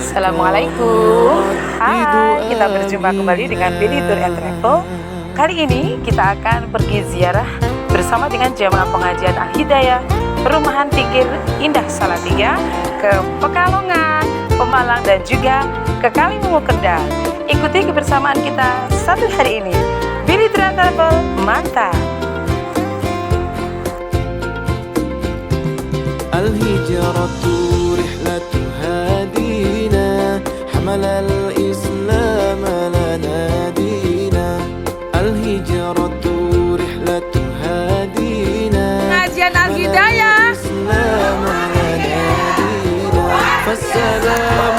Assalamualaikum. Hai, kita berjumpa kembali dengan Billy Tour and Travel. Kali ini kita akan pergi ziarah bersama dengan jemaah pengajian Al-Hidayah Perumahan Pikir Indah Salatiga ke Pekalongan, Pemalang dan juga ke Kalimungu Kendal. Ikuti kebersamaan kita satu hari ini. Billy Tour and Travel, mantap! الهجرة رحلة هادينا حمل الإسلام لنا دينا. الهجرة رحلة هادينا Pengajian حمل الإسلام لنا دينا. فالسلام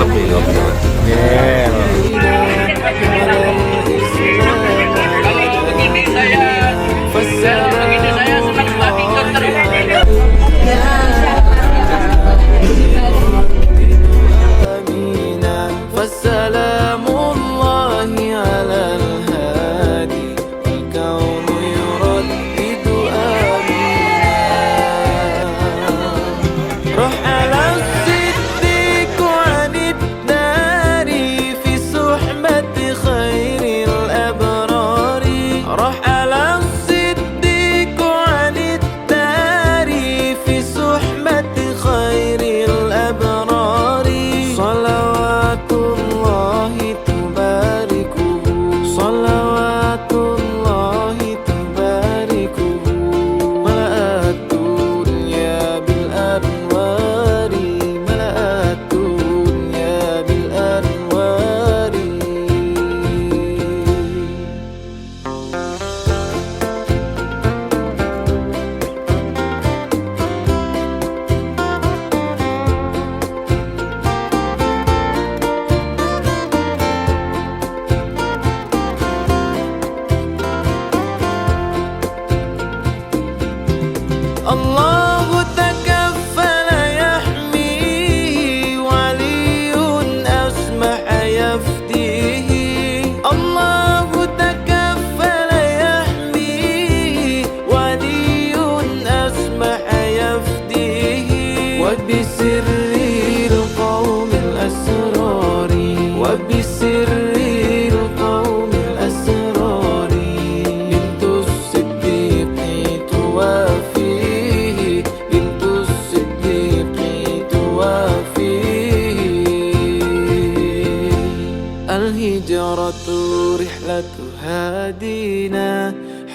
ต้องมีลมด้วย الله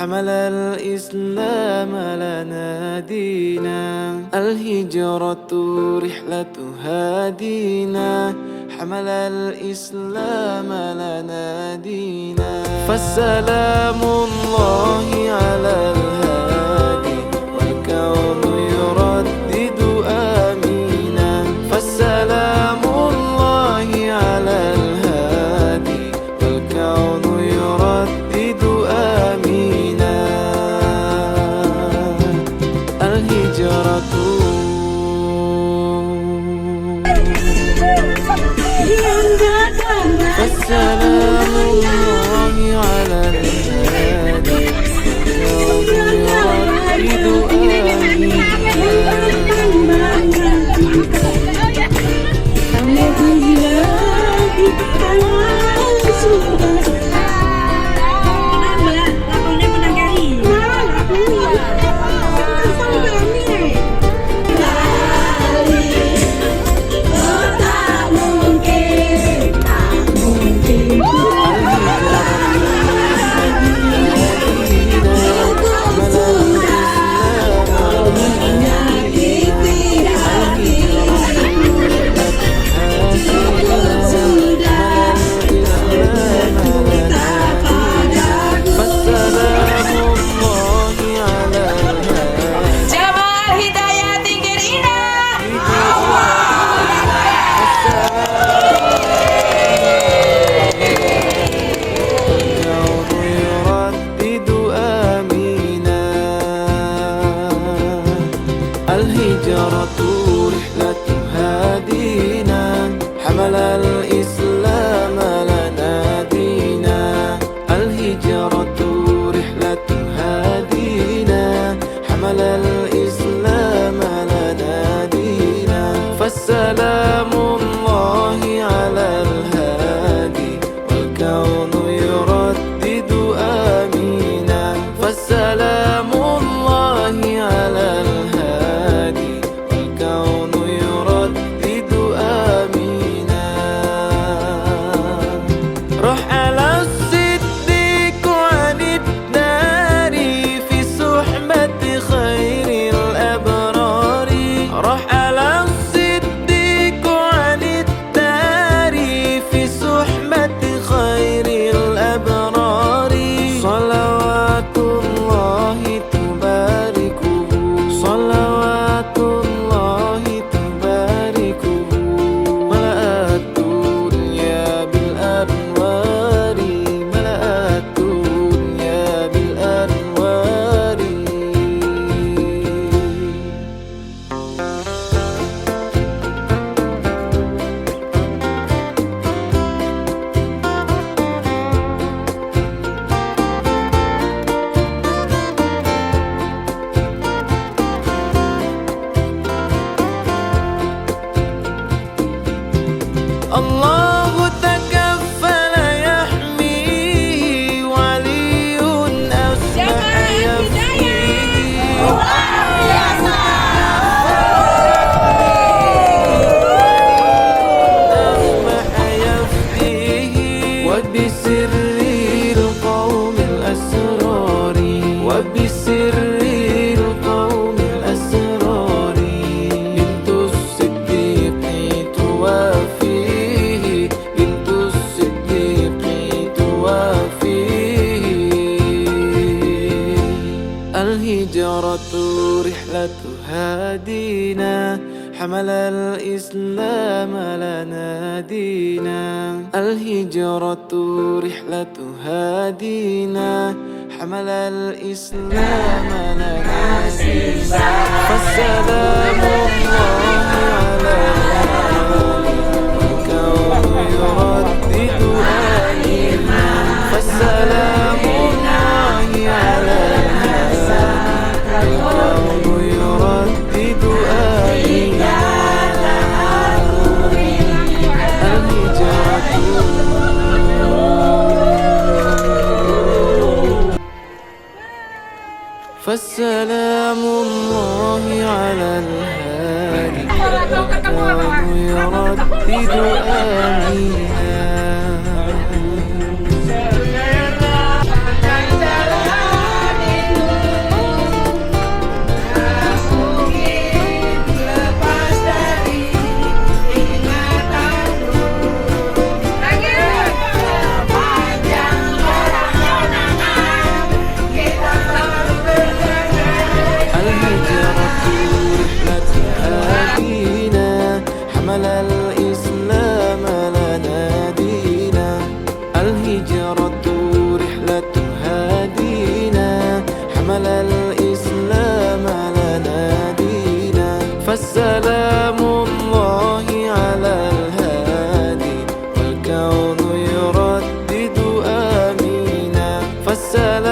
حمل الإسلام لنا دينا الهجرة رحلة هادينا حمل الإسلام لنا دينا فالسلام الله على الهادي والكون. رد حمل الإسلام لنا دينا الهجرة رحلة هادينا حمل الإسلام لنا دينا فالسلام الله على الملك ويردد آلنا فالسلام فالسلام الله على الهادي. يردد آمين selam